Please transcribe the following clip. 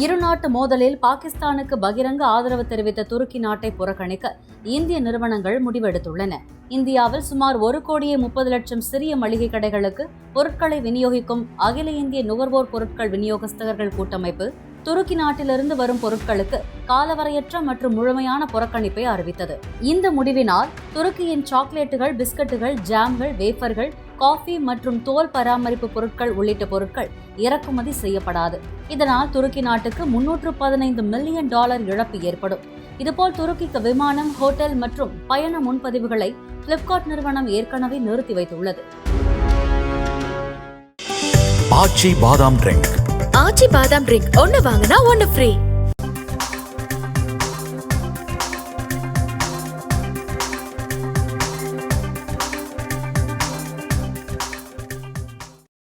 இருநாட்டு மோதலில் பாகிஸ்தானுக்கு பகிரங்க ஆதரவு தெரிவித்த துருக்கி நாட்டை புறக்கணிக்க இந்திய நிறுவனங்கள் முடிவெடுத்துள்ளன. இந்தியாவில் சுமார் ஒரு கோடியே முப்பது லட்சம் சிறிய மளிகை கடைகளுக்கு பொருட்களை விநியோகிக்கும் அகில இந்திய நுகர்வோர் பொருட்கள் விநியோகஸ்தர்கள் கூட்டமைப்பு துருக்கி நாட்டிலிருந்து வரும் பொருட்களுக்கு காலவரையற்ற மற்றும் முழுமையான புறக்கணிப்பை அறிவித்தது. இந்த முடிவினால் துருக்கியின் சாக்லேட்டுகள் பிஸ்கட்டுகள் ஜாம்கள் வேஃபர்கள் காஃபி மற்றும் தோல் பராமரிப்பு பொருட்கள் உள்ளிட்ட பொருட்கள் இறக்குமதி செய்யப்படாது. இதனால் துருக்கி நாட்டுக்கு முன்னூற்று பதினைந்து மில்லியன் டாலர் இழப்பு ஏற்படும். இதுபோல் துருக்கிக்கு விமானம் ஹோட்டல் மற்றும் பயண முன்பதிவுகளை பிளிப்கார்ட் நிறுவனம் ஏற்கனவே நிறுத்தி வைத்துள்ளது. ஆச்சி பாதாம் ட்ரிங்க். ஆச்சி பாதாம் ட்ரிங்க் ஒன்னு வாங்கினா ஒன்னு ஃப்ரீ.